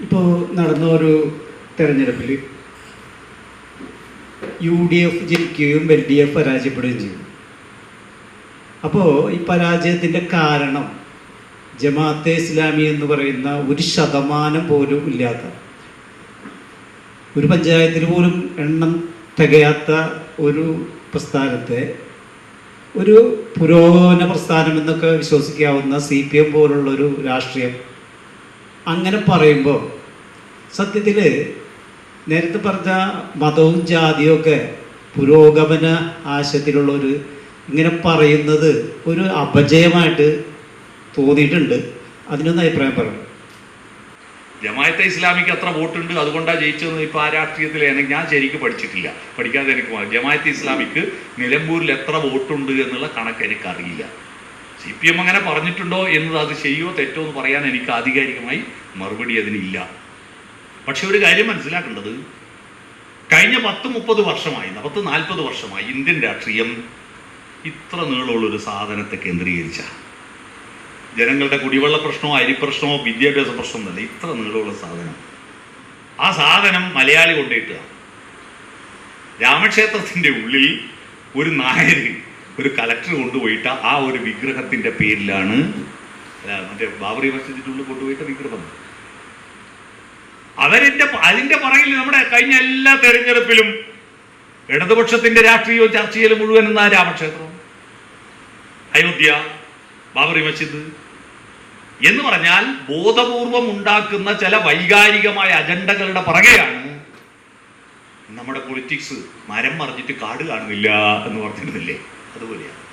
ഇപ്പോൾ നടന്ന ഒരു തെരഞ്ഞെടുപ്പിൽ യു ഡി എഫ് ജയിക്കുകയും എൽ ഡി എഫ് പരാജയപ്പെടുകയും ചെയ്തു. അപ്പോൾ ഈ പരാജയത്തിന്റെ കാരണം ജമാഅത്തെ ഇസ്ലാമി എന്ന് പറയുന്ന ഒരു ശതമാനം പോലും ഇല്ലാത്ത ഒരു പഞ്ചായത്തിൽ പോലും എണ്ണം തികയാത്ത ഒരു പ്രസ്ഥാനത്തെ ഒരു പുരോഗമന പ്രസ്ഥാനം എന്നൊക്കെ വിശ്വസിക്കാവുന്ന സി പി എം പോലുള്ളൊരു രാഷ്ട്രീയം അങ്ങനെ പറയുമ്പോൾ സത്യത്തിൽ നേരത്തെ പറഞ്ഞ മതവും ജാതിയും ഒക്കെ പുരോഗമന ആശയത്തിലുള്ളൊരു ഇങ്ങനെ പറയുന്നത് ഒരു അപജയമായിട്ട് തോന്നിയിട്ടുണ്ട്. അതിനൊന്ന് അഭിപ്രായം പറയണം ജമായത്തെ ഇസ്ലാമിക്ക് അത്ര വോട്ടുണ്ട് അതുകൊണ്ടാണ് ജയിച്ചതെന്ന് ഇപ്പോൾ ആ രാഷ്ട്രീയത്തിൽ എനിക്ക് ഞാൻ ശരിക്കും പഠിച്ചിട്ടില്ല. പഠിക്കാതെ എനിക്ക് ജമായത്തെ ഇസ്ലാമിക്ക് നിലമ്പൂരിൽ എത്ര വോട്ടുണ്ട് എന്നുള്ള കണക്ക് എനിക്കറിയില്ല. സി പി എം അങ്ങനെ പറഞ്ഞിട്ടുണ്ടോ എന്നത് അത് ശരിയോ തെറ്റോ എന്ന് പറയാൻ എനിക്ക് ആധികാരികമായി മറുപടി അതിനില്ല പക്ഷെ ഒരു കാര്യം മനസ്സിലാക്കേണ്ടത് കഴിഞ്ഞ പത്ത് മുപ്പത് വർഷമായി പത്ത് നാൽപ്പത് വർഷമായി ഇന്ത്യൻ രാഷ്ട്രീയം ഇത്ര നീളമുള്ള ഒരു സാധനത്തെ കേന്ദ്രീകരിച്ച. ജനങ്ങളുടെ കുടിവെള്ള പ്രശ്നമോ അരി പ്രശ്നമോ വിദ്യാഭ്യാസ പ്രശ്നമൊന്നുമല്ല ഇത്ര നീളമുള്ള സാധനം. ആ സാധനം മലയാളി കൊണ്ടിട്ടുക രാമക്ഷേത്രത്തിന്റെ ഉള്ളിൽ ഒരു നായർ ഒരു കലക്ടർ കൊണ്ടുപോയിട്ട് ആ ഒരു വിഗ്രഹത്തിന്റെ പേരിലാണ് മറ്റേ ബാബറി മസ്ജിദിന്റെ ഉള്ളിൽ കൊണ്ടുപോയിട്ട് വിഗ്രഹം. അവരിന്റെ അതിന്റെ പറയിൽ നമ്മുടെ കഴിഞ്ഞ എല്ലാ തെരഞ്ഞെടുപ്പിലും ഇടതുപക്ഷത്തിന്റെ രാഷ്ട്രീയവും ചർച്ചയിലും മുഴുവൻ എന്നാ രാമക്ഷേത്രം. അയോധ്യ ബാബറി മസ്ജിദ് എന്ന് പറഞ്ഞാൽ ബോധപൂർവം ഉണ്ടാക്കുന്ന ചില വൈകാരികമായ അജണ്ടകളുടെ പുറകെയാണ് നമ്മുടെ പൊളിറ്റിക്സ്. മരം മറിഞ്ഞിട്ട് കാട് കാണുന്നില്ല എന്ന് പറഞ്ഞിരുന്നില്ലേ? 都无聊